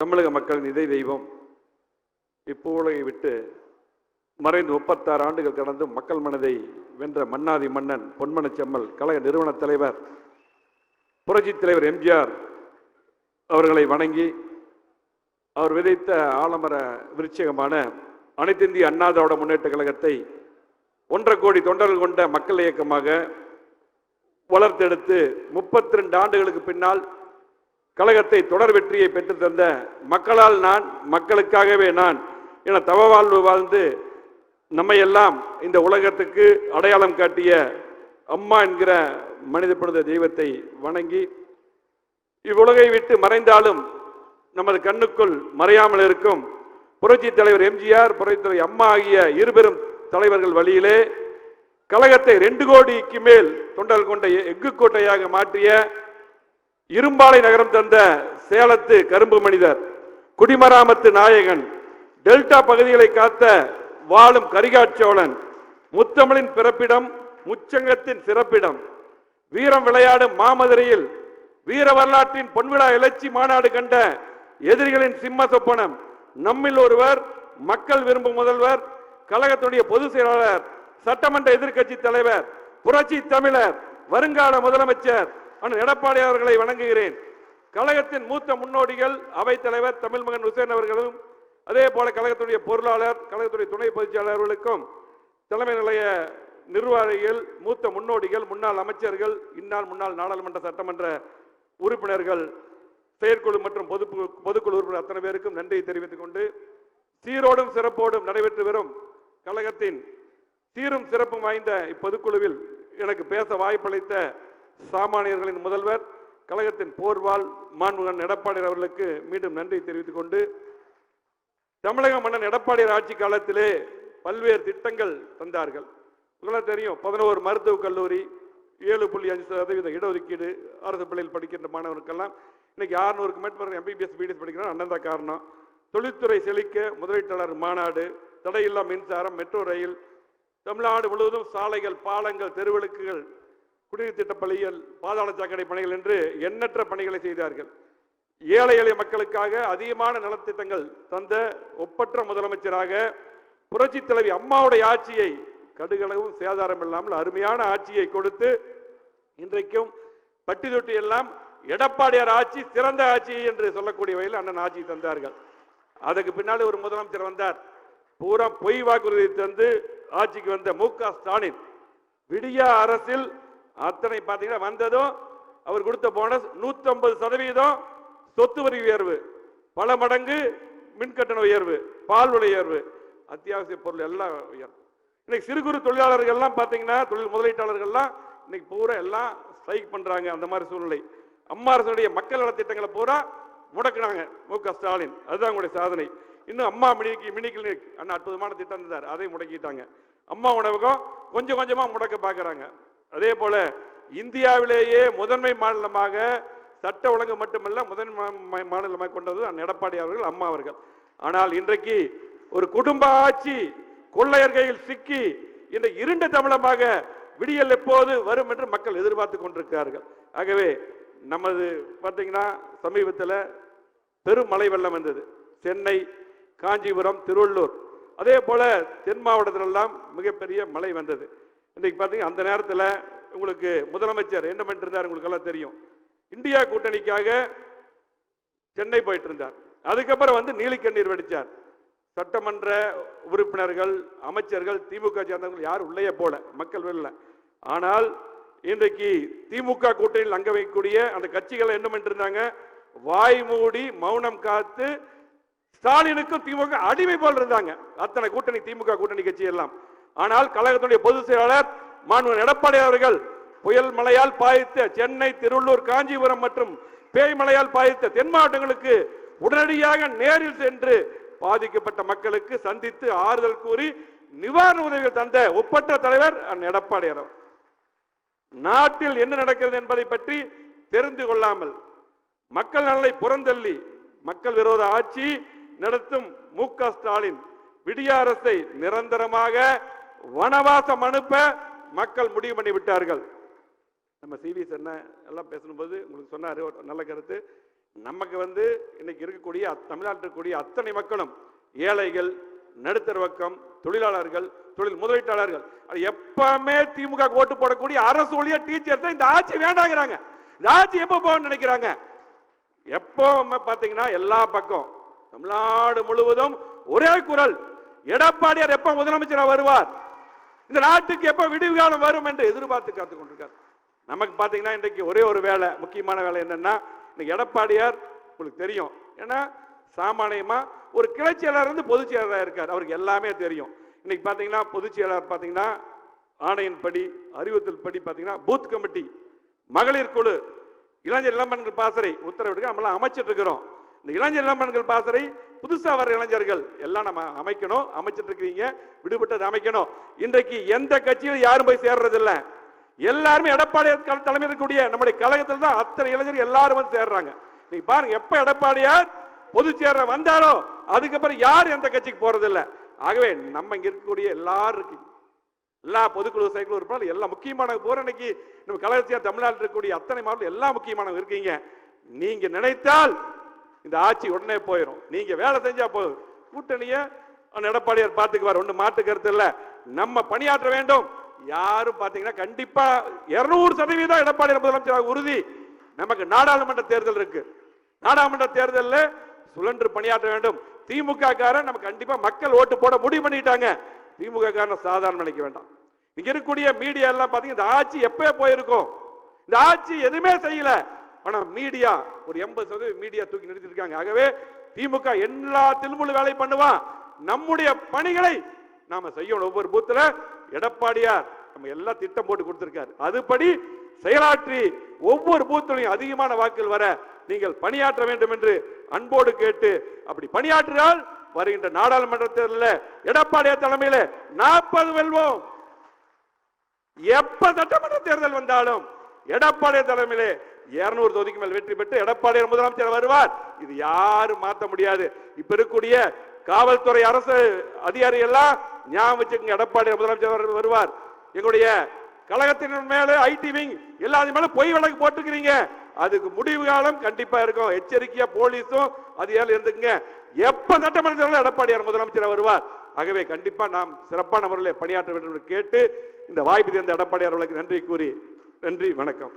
தமிழக மக்களின் இதய தெய்வம். இப்பூலையை விட்டு மறைந்து முப்பத்தாறு ஆண்டுகள் கடந்தும் மக்கள் மனதை வென்ற மன்னாதி மன்னன் பொன்மனச் செம்மல் கழக நிறுவன தலைவர் புரட்சி தலைவர் எம்ஜிஆர் அவர்களை வணங்கி அவர் விதைத்த ஆலமர விருட்சகமான அனைத்திந்திய அண்ணா திராவிட முன்னேற்ற கழகத்தை ஒன்றரை கோடி தொண்டர்கள் கொண்ட மக்கள் இயக்கமாக வளர்த்தெடுத்து முப்பத்தி ரெண்டு ஆண்டுகளுக்கு பின்னால் கழகத்தை தொடர் வெற்றியை பெற்று தந்த மக்களால் நான் மக்களுக்காகவே நான் என தவ வாழ்வு வாழ்ந்து நம்மையெல்லாம் இந்த உலகத்துக்கு அடையாளம் காட்டிய அம்மா என்கிற மனித புனித தெய்வத்தை வணங்கி இவ்வுலகை விட்டு மறைந்தாலும் நமது கண்ணுக்குள் மறையாமல் இருக்கும் புரட்சி தலைவர் எம்ஜிஆர் புரட்சி தலைவர் அம்மா ஆகிய இருபெரும் தலைவர்கள் வழியிலே கழகத்தை ரெண்டு கோடிக்கு மேல் தொண்டர்கள் கொண்ட எஃகு கோட்டையாக மாற்றிய இரும்பாலை நகரம் தந்த சேலத்து கரும்பு மனிதர் குடிமராமத்து நாயகன் டெல்டா பகுதிகளை காத்த வாழும் கரிகாட்சோழன் முத்தமிழின் பிறப்பிடம் முச்சங்கத்தின் சிறப்பிடம் வீரம் விளையாடும் மாமதுரையில் வீர வரலாற்றின் பொன்விழா எழுச்சி மாநாடு கண்ட எதிரிகளின் சிம்ம சொப்பனம் நம்மில் ஒருவர் மக்கள் விரும்பும் முதல்வர் கழகத்துடைய பொதுச் செயலாளர் சட்டமன்ற எதிர்க்கட்சி தலைவர் புரட்சி தமிழர் வருங்கால முதலமைச்சர் எடப்பாடி அவர்களை வணங்குகிறேன். கழகத்தின் மூத்த முன்னோடிகள் அவைத் தலைவர் தமிழ் மகன் ஹுசேன் அவர்களும் அதே போல கழகத்துடைய பொருளாளர் கழகத்துடைய துணை பொதுச் தலைமை நிலைய நிர்வாகிகள் மூத்த முன்னோடிகள் முன்னாள் அமைச்சர்கள் இந்நாள் முன்னாள் நாடாளுமன்ற சட்டமன்ற உறுப்பினர்கள் செயற்குழு மற்றும் பொது பொதுக்குழு உறுப்பினர் அத்தனை பேருக்கும் நன்றியை தெரிவித்துக் கொண்டு சீரோடும் சிறப்போடும் நடைபெற்று வரும் கழகத்தின் சீரும் சிறப்பும் வாய்ந்த இப்பொதுக்குழுவில் எனக்கு பேச வாய்ப்பளித்த சாமானியர்களின் முதல்வர் கழகத்தின் போர்வால் மாண்புகன் எடப்பாடி அவர்களுக்கு மீண்டும் நன்றி தெரிவித்துக் கொண்டு தமிழக மன்னன் எடப்பாடியார் ஆட்சி காலத்திலே பல்வேறு திட்டங்கள் தந்தார்கள். உங்களுக்கு தெரியும் பதினோரு மருத்துவக் கல்லூரி ஏழு புள்ளி அஞ்சு சதவீத இடஒதுக்கீடு அரசு பள்ளியில் படிக்கின்ற மாணவருக்கெல்லாம் இன்னைக்கு ஆறுநூறுக்கு மேற்பட்ட எம்பிபிஎஸ் பிடிஎஸ் படிக்கிறான் அண்ணன் தான் காரணம். தொழில்துறை செழிக்க முதலீட்டாளர் மாநாடு தடையில்லா மின்சாரம் மெட்ரோ ரயில் தமிழ்நாடு முழுவதும் சாலைகள் பாலங்கள் தெருவிளக்குகள் குடிநீர் திட்ட பணிகள் பாதாள சாக்கடை பணிகள் என்று எண்ணற்ற பணிகளை செய்தார்கள். ஏழை எளிய மக்களுக்காக அதிகமான நலத்திட்டங்கள் தந்த ஒப்பற்ற முதலமைச்சராக புரட்சி தலைவி அம்மாவுடைய ஆட்சியை கடுகளவும் சேதாரம் இல்லாமல் அருமையான ஆட்சியை கொடுத்து இன்றைக்கும் பட்டி தொட்டி எல்லாம் எடப்பாடியார் ஆட்சி சிறந்த ஆட்சி என்று சொல்லக்கூடிய வகையில் அண்ணன் ஆட்சி தந்தார்கள். அதுக்கு பின்னால் ஒரு முதலமைச்சர் வந்தார். பூரா பொய் வாக்குறுதி தந்து ஆட்சிக்கு வந்த மு க ஸ்டாலின் விடியா அரசில் அத்தனை பார்த்தீங்கன்னா வந்ததும் அவர் கொடுத்த போனஸ் 150 சதவீதம் சொத்து வரி உயர்வு. பல மடங்கு மின் கட்டண உயர்வு பால் விலை உயர்வு. அத்தியாவசிய பொருள் எல்லாம் உயர்வு இன்னைக்கு சிறு குறு தொழிலாளர்கள்லாம் பார்த்தீங்கன்னா தொழில் முதலீட்டாளர்கள்லாம் இன்னைக்கு பூரா எல்லாம் ஸ்ட்ரைக் பண்ணுறாங்க அந்த மாதிரி சூழ்நிலை. அம்மா அரசுடைய மக்கள் நலத்திட்டங்களை பூரா முடக்குனாங்க மு க ஸ்டாலின். அதுதான் உங்களுடைய சாதனை. இன்னும் அம்மா மினி மினி கிளினிக் அண்ணா அற்புதமான திட்டம் இருந்தார் அதையும் முடக்கிட்டாங்க. அம்மா உணவகம் கொஞ்சம் கொஞ்சமாக முடக்க பார்க்குறாங்க அதே போல இந்தியாவிலேயே முதன்மை மாநிலமாக சட்ட ஒழுங்கு மட்டுமல்ல முதன்மை மாநிலமாக கொண்டது எடப்பாடி அவர்கள் அம்மா அவர்கள். ஆனால் இன்றைக்கு ஒரு குடும்ப ஆட்சி கொள்ளையர் கையில் சிக்கி இந்த இருண்ட தமிழமாக விடியல் எப்போது வரும் என்று மக்கள் எதிர்பார்த்து கொண்டிருக்கிறார்கள். ஆகவே நமது பார்த்தீங்கன்னா சமீபத்தில் பெரும் மழை வெள்ளம் வந்தது. சென்னை காஞ்சிபுரம் திருவள்ளூர். அதே போல தென் மாவட்டத்திலெல்லாம் மிகப்பெரிய மழை வந்தது. இன்னைக்கு பார்த்தீங்கன்னா அந்த நேரத்தில் உங்களுக்கு முதலமைச்சர் என்ன பண்ணிட்டு உங்களுக்கு எல்லாம் தெரியும். இந்தியா கூட்டணிக்காக சென்னை போயிட்டு இருந்தார் அதுக்கப்புறம் வந்து நீலிக்கண்ணீர் வெடிச்சார். சட்டமன்ற உறுப்பினர்கள் அமைச்சர்கள் திமுக சேர்ந்தவர்கள் யாரும் உள்ளே போல மக்கள் வெளில. ஆனால் இன்றைக்கு திமுக கூட்டணியில் அங்க வைக்கக்கூடிய அந்த கட்சிகள் என்ன பண்ணிருந்தாங்க வாய் மூடி மௌனம் காத்து ஸ்டாலினுக்கும் திமுக அடிமை போல் இருந்தாங்க. அத்தனை கூட்டணி திமுக கூட்டணி கட்சி எல்லாம். ஆனால் கழகத்துடைய பொதுச் செயலாளர் மாண்பு எடப்பாடி அவர்கள் புயல் மழையால் பாதித்த சென்னை திருவள்ளூர் காஞ்சிபுரம் மற்றும் பேய் மழையால் பாதித்த தென் மாவட்டங்களுக்கு உடனடியாக நேரில் சென்று பாதிக்கப்பட்ட மக்களுக்கு சந்தித்து ஆறுதல் கூறி நிவாரண உதவிகள் தந்த ஒப்பற்ற தலைவர் எடப்பாடி அவர் நாட்டில் என்ன நடக்கிறது என்பதை பற்றி தெரிந்து கொள்ளாமல் மக்கள் நலனை புறந்தள்ளி மக்கள் விரோத ஆட்சி நடத்தும் மு க ஸ்டாலின் விடிய அரசை நிரந்தரமாக வனவாசம் அனுப்ப மக்கள் முடிவு பண்ணி விட்டார்கள். நம்ம சிவி என்ன எல்லாம் பேசும்போது உங்களுக்கு சொன்னார் ஒரு நல்ல கருத்து. நமக்கு வந்து இன்னைக்கு இருக்கக்கூடிய தமிழ்நாட்டில் இருக்கக்கூடிய அத்தனை மக்களும் ஏழைகள் நடுத்தர வக்கம் தொழிலாளர்கள் தொழில் முதலீட்டாளர்கள் எப்பவுமே திமுக ஓட்டு போடக்கூடிய அரசு ஒழிய டீச்சர் இந்த ஆட்சி வேண்டாங்கிறாங்க. இந்த ஆட்சி எப்போ போகணும்னு நினைக்கிறாங்க? எப்போ பார்த்தீங்கன்னா எல்லா பக்கம் தமிழ்நாடு முழுவதும் ஒரே குரல். எடப்பாடியார் எப்ப முதலமைச்சராக வருவார்? இந்த நாட்டுக்கு எப்போ விடிவு காலம் வரும் என்று எதிர்பார்த்து காத்து கொண்டிருக்கார். நமக்கு பார்த்தீங்கன்னா இன்றைக்கு ஒரே ஒரு வேலை முக்கியமான வேலை என்னன்னா இன்னைக்கு எடப்பாடியார் உங்களுக்கு தெரியும். ஏன்னா சாமானியமா ஒரு கிளை செயலாளர் இருந்து பொதுச் செயலாளராக இருக்கார். அவருக்கு எல்லாமே தெரியும். இன்னைக்கு பார்த்தீங்கன்னா பொதுச் செயலாளர் ஆணையின் ஆணையின்படி அறிவுறுத்தல் படி பார்த்தீங்கன்னா பூத் கமிட்டி மகளிர் குழு இளைஞர் இளம்பெண்கள் பாசறை உத்தரவிட்டு நம்மளாம் அமைச்சிட்டு இருக்கிறோம். இந்த இளைஞர் இளம்பெண்கள் பாசறை புதுசாக வர இளைஞர்கள் எல்லாம் நம்ம அமைக்கணும் அமைச்சிட்டு இருக்கிறீங்க விடுபட்டது அமைக்கணும். இன்றைக்கு எந்த கட்சியில் யாரும் போய் சேர்றது எல்லாருமே எடப்பாடி க- தலைமையில் இருக்கக்கூடிய நம்முடைய கழகத்தில் தான் அத்தனை இளைஞர்கள் எல்லாரும் வந்து சேர்றாங்க. நீங்க பாருங்க எப்ப எடப்பாடியார் பொதுச் சேர்ற வந்தாரோ அதுக்கப்புறம் யாரும் எந்த கட்சிக்கு போறது ஆகவே நம்ம இங்க இருக்கக்கூடிய எல்லாரும் இருக்கீங்க எல்லா பொதுக்குழு செயற்குழு உறுப்பினர் எல்லா முக்கியமான போற இன்னைக்கு நம்ம கலகத்தியா தமிழ்நாட்டில் இருக்கக்கூடிய அத்தனை மாவட்டம் எல்லா முக்கியமானவங்க இருக்கீங்க. நீங்க நினைத்தால் இந்த ஆட்சி உடனே போயிடும் நீங்க வேலை செஞ்சா போதும். கூட்டணிய எடப்பாடியார் பார்த்துக்குவார். ஒன்று மாட்டு கருத்து நம்ம பணியாற்ற வேண்டும். யாரும் பார்த்தீங்கன்னா கண்டிப்பா இருநூறு சதவீதம் எடப்பாடி முதலமைச்சராக உறுதி. நமக்கு நாடாளுமன்ற தேர்தல் இருக்கு. நாடாளுமன்ற தேர்தலில் சுழன்று பணியாற்ற வேண்டும். திமுக காரன் நம்ம கண்டிப்பா மக்கள் ஓட்டு போட முடிவு பண்ணிட்டாங்க. திமுக காரன் சாதாரண நினைக்க வேண்டாம். இங்க இருக்கக்கூடிய மீடியா எல்லாம் பாத்தீங்கன்னா இந்த ஆட்சி எப்பவே போயிருக்கும். இந்த ஆட்சி எதுவுமே செய்யல. ஆனால் மீடியா ஒரு எண்பது சதவீதம் மீடியா தூக்கி நிறுத்திருக்காங்க. ஆகவே திமுக எல்லா திருமுழு வேலை பண்ணுவான். நம்முடைய பணிகளை நாம செய்யணும். ஒவ்வொரு பூத்துல எடப்பாடியார் நம்ம எல்லாம் திட்டம் போட்டு கொடுத்திருக்காரு. அதுபடி செயலாற்றி ஒவ்வொரு பூத்திலையும் அதிகமான வாக்குகள் வர நீங்கள் பணியாற்ற வேண்டும் என்று அன்போடு கேட்டு அப்படி பணியாற்றினால் வருகின்ற நாடாளுமன்ற தேர்தலில் எடப்பாடியார் தலைமையில் நாற்பது வெல்வோம். எப்ப சட்டமன்ற தேர்தல் வந்தாலும் எடப்பாடியார் தலைமையிலே இருநூறு தொகுதிக்கு மேல் வெற்றி பெற்று எடப்பாடியார் முதலமைச்சர் வருவார். இது யாரும் மாற்ற முடியாது. இப்ப இருக்கக்கூடிய காவல்துறை அரசு அதிகாரி எல்லாம் ஞாபகம் வச்சுக்கோங்க எடப்பாடியார் முதலமைச்சர் வருவார். எங்களுடைய கழகத்தின் மேல ஐடி விங் எல்லாத்து மேல பொய் வழக்கு போட்டுக்கிறீங்க. அதுக்கு முடிவு காலம் கண்டிப்பா இருக்கும். எச்சரிக்கையா போலீஸும் அதிகாரி இருந்துக்குங்க. எப்ப சட்டமன்றத்தில் எடப்பாடியார் முதலமைச்சர் வருவார். ஆகவே கண்டிப்பா நாம் சிறப்பான முறையில் பணியாற்ற வேண்டும் என்று கேட்டு இந்த வாய்ப்பு தேர்ந்த எடப்பாடியார் அவர்களுக்கு நன்றி கூறி நன்றி வணக்கம்.